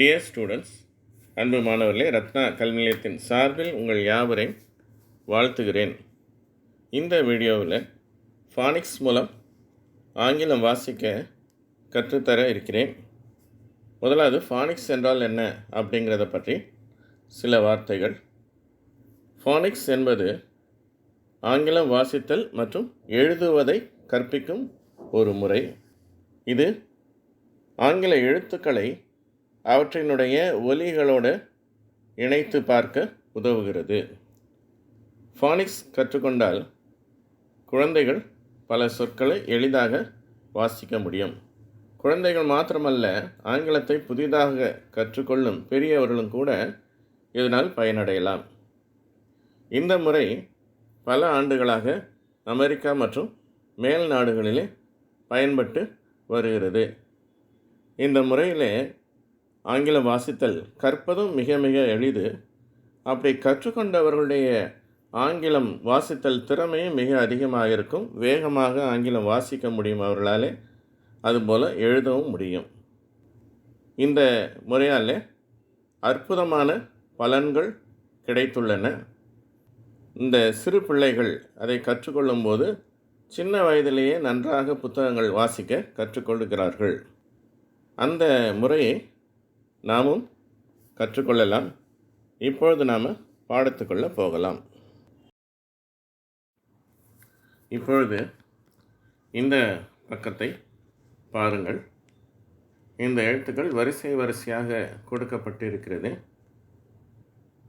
Dear students அன்பு மாணவர்களே ரத்னா கல்வி நிலையத்தின் சார்பில் உங்கள் யாவரையும் வாழ்த்துகிறேன். இந்த வீடியோவில் ஃபானிக்ஸ் மூலம் ஆங்கிலம் வாசிக்க கற்றுத்தர இருக்கிறேன். முதலாவது ஃபானிக்ஸ் என்றால் என்ன அப்படிங்கிறத பற்றி சில வார்த்தைகள். ஃபானிக்ஸ் என்பது ஆங்கிலம் வாசித்தல் மற்றும் எழுதுவதை கற்பிக்கும் ஒரு முறை. இது ஆங்கில எழுத்துக்களை அவற்றினுடைய ஒலிகளோடு இணைத்து பார்க்க உதவுகிறது. ஃபானிக்ஸ் கற்றுக்கொண்டால் குழந்தைகள் பல சொற்களை எளிதாக வாசிக்க முடியும். குழந்தைகள் மாத்திரமல்ல ஆங்கிலத்தை புதிதாக கற்றுக்கொள்ளும் பெரியவர்களும் கூட இதனால் பயனடையலாம். இந்த முறை பல ஆண்டுகளாக அமெரிக்கா மற்றும் மேல் நாடுகளிலே பயன்பட்டு வருகிறது. இந்த முறையிலே ஆங்கிலம் வாசித்தல் கற்பதும் மிக மிக எளிது. அப்படி கற்றுக்கொண்டவர்களுடைய ஆங்கிலம் வாசித்தல் திறமையும் மிக அதிகமாக இருக்கும் வேகமாக ஆங்கிலம் வாசிக்க முடியும் அவர்களாலே. அதுபோல் எழுதவும் முடியும். இந்த முறையால் அற்புதமான பலன்கள் கிடைத்துள்ளன. இந்த சிறு பிள்ளைகள் அதை கற்றுக்கொள்ளும்போது சின்ன வயதிலேயே நன்றாக புத்தகங்கள் வாசிக்க கற்றுக்கொள்கிறார்கள். அந்த முறையை நாமும் கற்றுக்கொள்ளலாம். இப்பொழுது நாம் பாடத்துக்குள்ளே போகலாம். இப்பொழுது இந்த பக்கத்தை பாருங்கள். இந்த எழுத்துக்கள் வரிசை வரிசையாக கொடுக்கப்பட்டு இருக்கிறது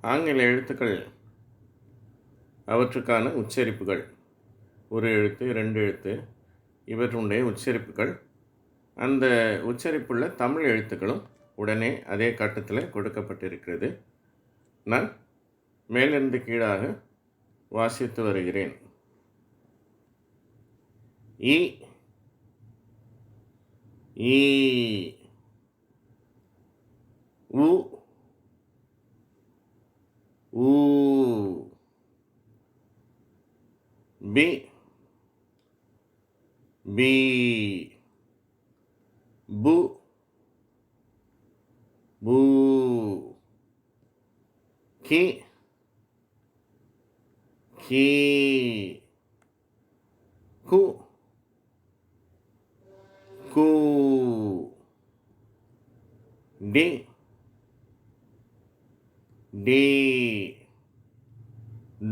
ஆங்கில எழுத்துக்கள் அவற்றுக்கான உச்சரிப்புகள். ஒரு எழுத்து ரெண்டு எழுத்து இவற்றுடைய உச்சரிப்புகள். அந்த உச்சரிப்புள்ள தமிழ் எழுத்துக்களும் உடனே அதே கட்டத்தில் கொடுக்கப்பட்டிருக்கிறது. நான் மேலிருந்து கீழாக வாசித்து வருகிறேன். இ. ஈ உ. ஊ பி. பி. பு. கி கி கு கு டி டி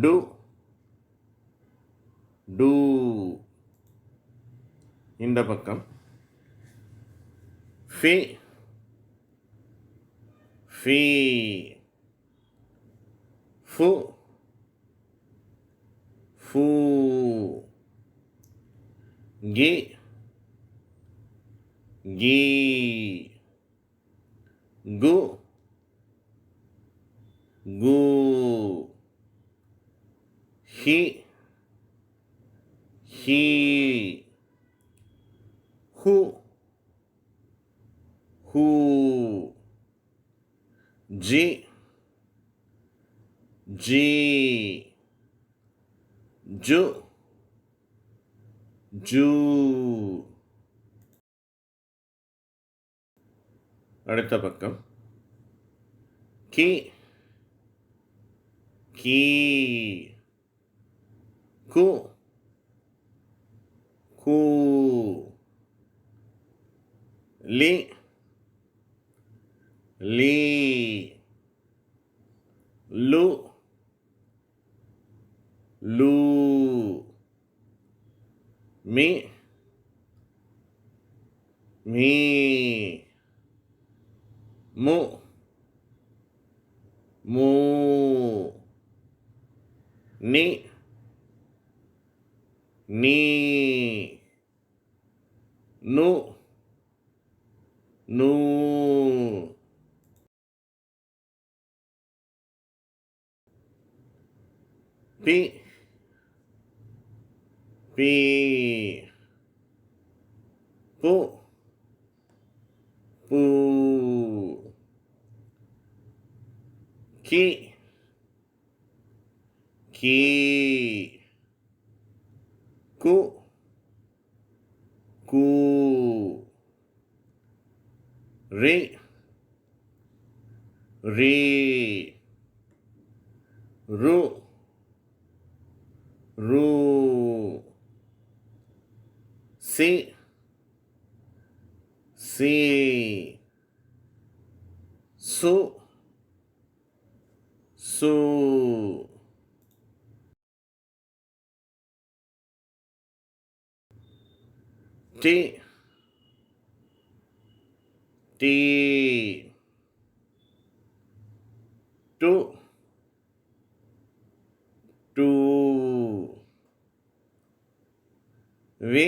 டு டு இந்த பக்கம் ஃபி ஃபி ふ、ふ、ぎ、ぎ、ぐ、ぐ、ひ、ひ、ふ、ふ、じ、ஜி ஜு ஜூ அடுத்த பக்கம் கி கீ கு கூ லி லீ lu lu. Mi. Mi. Mu. Mu. Ni. Ni. Nu. Nu. பி P Pu Pu Ki Ki Ku Ku Ri Ri Ru. Ru. C C சு சு D D to to we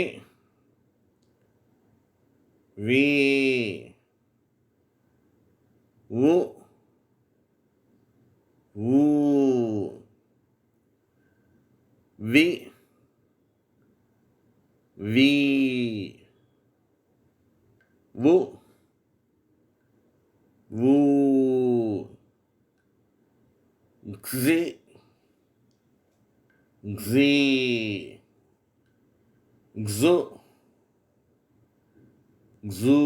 we உ ஊ வி வி வு வு க்ஸி க்ஸி க்ஸு க்ஸூ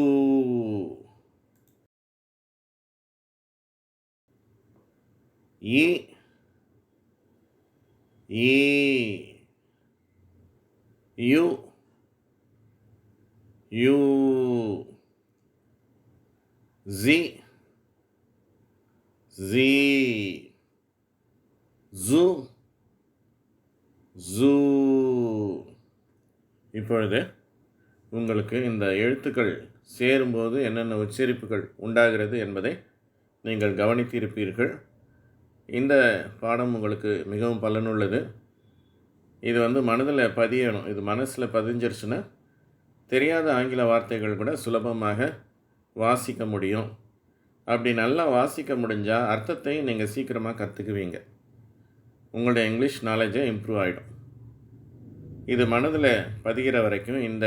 இ இ U U G G zoo zoo இப்பொழுது உங்களுக்கு இந்த எழுத்துக்கள் சேரும்போது என்னென்ன உச்சரிப்புகள் உண்டாகிறது என்பதை நீங்கள் கவனித்திருப்பீர்கள். இந்த பாடம் உங்களுக்கு மிகவும் பலனுள்ளது. இது வந்து மனதில் பதியணும். இது மனசில் பதிஞ்சிருச்சுன்னா தெரியாத ஆங்கில வார்த்தைகள் கூட சுலபமாக வாசிக்க முடியும். அப்படி நல்லா வாசிக்க முடிஞ்சால் அர்த்தத்தையும் நீங்கள் சீக்கிரமாக கற்றுக்குவீங்க உங்களுடைய இங்கிலீஷ் நாலேஜை இம்ப்ரூவ் ஆகிடும் இது மனதில் பதிகிற வரைக்கும் இந்த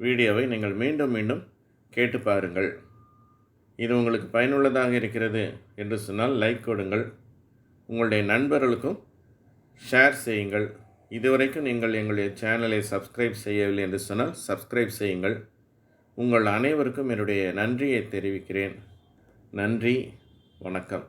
வீடியோவை நீங்கள் மீண்டும் மீண்டும் கேட்டு பாருங்கள். இது உங்களுக்கு பயனுள்ளதாக இருக்கிறது என்று சொன்னால் லைக் கொடுங்கள். உங்களுடைய நண்பர்களுக்கும் ஷேர் செய்யுங்கள். இதுவரைக்கும் நீங்கள் எங்களுடைய சேனலை சப்ஸ்கிரைப் செய்யவில்லை என்று சொன்னால் சப்ஸ்கிரைப் செய்யுங்கள். உங்கள் அனைவருக்கும் என்னுடைய நன்றியை தெரிவிக்கிறேன். நன்றி. வணக்கம்.